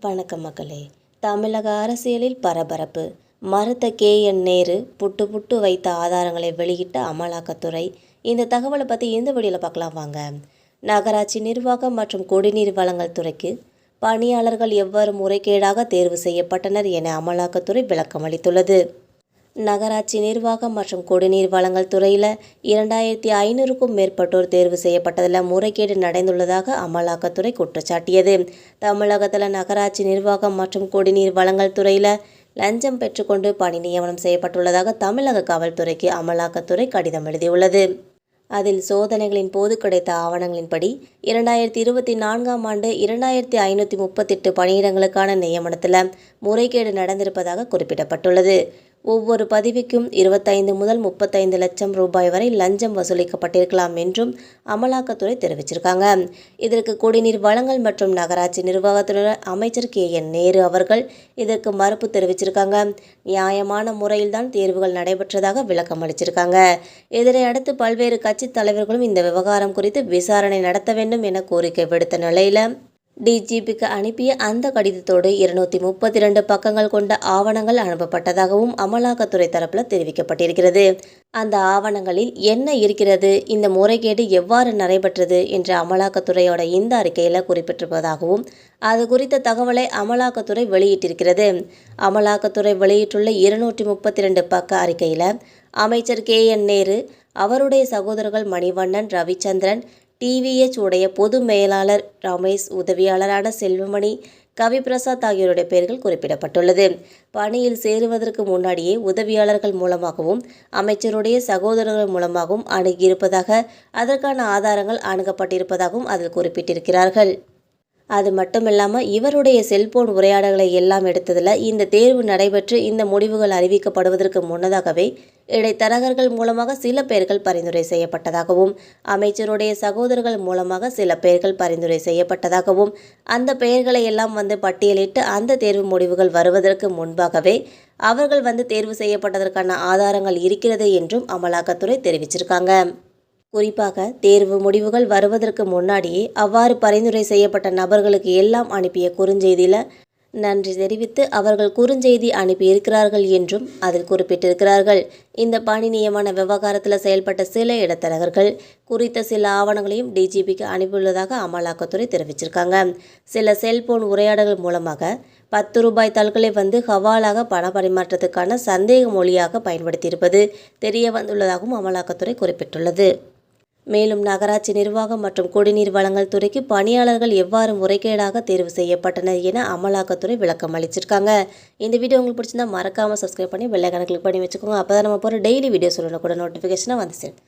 வணக்கம் மக்களே. தமிழக அரசியலில் பரபரப்பு. மறுத்த கே. என். நேரு புட்டு புட்டு வைத்த ஆதாரங்களை வெளியிட்ட அமலாக்கத்துறை இந்த தகவலை பற்றி எந்த வீடியோவில் பார்க்கலாம் வாங்க. நகராட்சி நிர்வாகம் மற்றும் குடிநீர் வழங்கல் துறைக்கு பணியாளர்கள் எவ்வாறு முறைகேடாக தேர்வு செய்யப்பட்டனர் என அமலாக்கத்துறை விளக்கம் அளித்துள்ளது. நகராட்சி நிர்வாகம் மற்றும் குடிநீர் வழங்கல் துறையில் இரண்டாயிரத்தி ஐநூறுக்கும் மேற்பட்டோர் தேர்வு செய்யப்பட்டதில் முறைகேடு நடந்துள்ளதாக அமலாக்கத்துறை குற்றச்சாட்டியது. தமிழகத்தில் நகராட்சி நிர்வாகம் மற்றும் குடிநீர் வழங்கல் துறையில் லஞ்சம் பெற்றுக்கொண்டு பணி நியமனம் செய்யப்பட்டுள்ளதாக தமிழக காவல்துறைக்கு அமலாக்கத்துறை கடிதம் எழுதியுள்ளது. அதில் சோதனைகளின் போது கிடைத்த ஆவணங்களின்படி இரண்டாயிரத்தி இருபத்தி நான்காம் ஆண்டு இரண்டாயிரத்தி ஐநூற்றி முப்பத்தெட்டு பணியிடங்களுக்கான நியமனத்தில் முறைகேடு நடந்திருப்பதாக குறிப்பிடப்பட்டுள்ளது. ஒவ்வொரு பதிவுக்கும் இருபத்தைந்து முதல் முப்பத்தைந்து லட்சம் ரூபாய் வரை லஞ்சம் வசூலிக்கப்பட்டிருக்கலாம் என்றும் அமலாக்கத்துறை தெரிவிச்சிருக்காங்க. இதற்கு குடிநீர் வழங்கல் மற்றும் நகராட்சி நிர்வாகத்துறை அமைச்சர் கே. என். நேரு அவர்கள் இதற்கு மறுப்பு தெரிவிச்சிருக்காங்க. நியாயமான முறையில்தான் தேர்வுகள் நடைபெற்றதாக விளக்கம் அளிச்சிருக்காங்க. இதனை அடுத்து பல்வேறு கட்சி தலைவர்களும் இந்த விவகாரம் குறித்து விசாரணை நடத்த வேண்டும் என கோரிக்கை விடுத்த நிலையில டிஜிபிக்கு அனுப்பிய அந்த கடிதத்தோடு இருநூத்தி முப்பத்தி ரெண்டு பக்கங்கள் கொண்ட ஆவணங்கள் அனுப்பப்பட்டதாகவும் அமலாக்கத்துறை தரப்பில் தெரிவிக்கப்பட்டிருக்கிறது அந்த ஆவணங்களில் என்ன இருக்கிறது இந்த முறைகேடு எவ்வாறு நடைபெற்றது என்ற அமலாக்கத்துறையோட இந்த அறிக்கையில் குறிப்பிட்டிருப்பதாகவும் அது குறித்த தகவலை அமலாக்கத்துறை வெளியிட்டிருக்கிறது அமலாக்கத்துறை வெளியிட்டுள்ள இருநூற்றி முப்பத்தி ரெண்டு பக்க அறிக்கையில் அமைச்சர் கே என் நேரு அவருடைய சகோதரர்கள் மணிவண்ணன் ரவிச்சந்திரன் டிவிஎச் உடைய பொது மேலாளர் ரமேஷ் உதவியாளரான செல்வமணி கவிபிரசாத் ஆகியோருடைய பெயர்கள் குறிப்பிடப்பட்டுள்ளது. பணியில் சேருவதற்கு முன்னாடியே உதவியாளர்கள் மூலமாகவும் அமைச்சருடைய சகோதரர்கள் மூலமாகவும் அணுகியிருப்பதாக அதற்கான ஆதாரங்கள் அணுகப்பட்டிருப்பதாகவும் அதில் குறிப்பிட்டிருக்கிறார்கள். அது மட்டும் இல்லாமல் இவருடைய செல்போன் உரையாடல்களை எல்லாம் எடுத்ததில் இந்த தேர்வு நடைபெற்று இந்த முடிவுகள் அறிவிக்கப்படுவதற்கு முன்னதாகவே இடைத்தரகர்கள் மூலமாக சில பெயர்கள் பரிந்துரை செய்யப்பட்டதாகவும் அமைச்சருடைய சகோதரர்கள் மூலமாக சில பெயர்கள் பரிந்துரை செய்யப்பட்டதாகவும் அந்த பெயர்களை எல்லாம் வந்து பட்டியலிட்டு அந்த தேர்வு முடிவுகள் வருவதற்கு முன்பாகவே அவர்கள் வந்து தேர்வு செய்யப்பட்டதற்கான ஆதாரங்கள் இருக்கிறது என்றும் அமலாக்கத்துறை தெரிவிச்சிருக்காங்க. குறிப்பாக தேர்வு முடிவுகள் வருவதற்கு முன்னாடியே அவ்வாறு பரிந்துரை செய்யப்பட்ட நபர்களுக்கு எல்லாம் அனுப்பிய குறுஞ்செய்தியில் நன்றி தெரிவித்து அவர்கள் குறுஞ்செய்தி அனுப்பியிருக்கிறார்கள் என்றும் அதில் குறிப்பிட்டிருக்கிறார்கள். இந்த பணி நியமன விவகாரத்தில் செயல்பட்ட சில இடத்தரகர்கள் குறித்த சில ஆவணங்களையும் டிஜிபிக்கு அனுப்பியுள்ளதாக அமலாக்கத்துறை தெரிவிச்சிருக்காங்க. சில செல்போன் உரையாடல்கள் மூலமாக பத்து ரூபாய் தாள்களை வந்து ஹவாலாக பண பரிமாற்றத்துக்கான சந்தேக மொழியாக பயன்படுத்தியிருப்பது தெரிய வந்துள்ளதாகவும் அமலாக்கத்துறை குறிப்பிட்டுள்ளது. மேலும் நகராட்சி நிர்வாகம் மற்றும் குடிநீர் வழங்கல் துறைக்கு பணியாளர்கள் எவ்வாறு முறைகேடாக தேர்வு செய்யப்பட்டனர் என அமலாக்கத்துறை விளக்கம் அளிச்சிருக்காங்க. இந்த வீடியோ உங்களுக்கு பிடிச்சிருந்தா மறக்காமல் சப்ஸ்கிரைப் பண்ணி வெள்ளை கிளிக் பண்ணி வச்சுக்கோங்க. அப்போ தான் நம்ம போகிற டெய்லி வீடியோ சொல்லணும் கூட நோட்டிஃபிகேஷனாக வந்து சேரும்.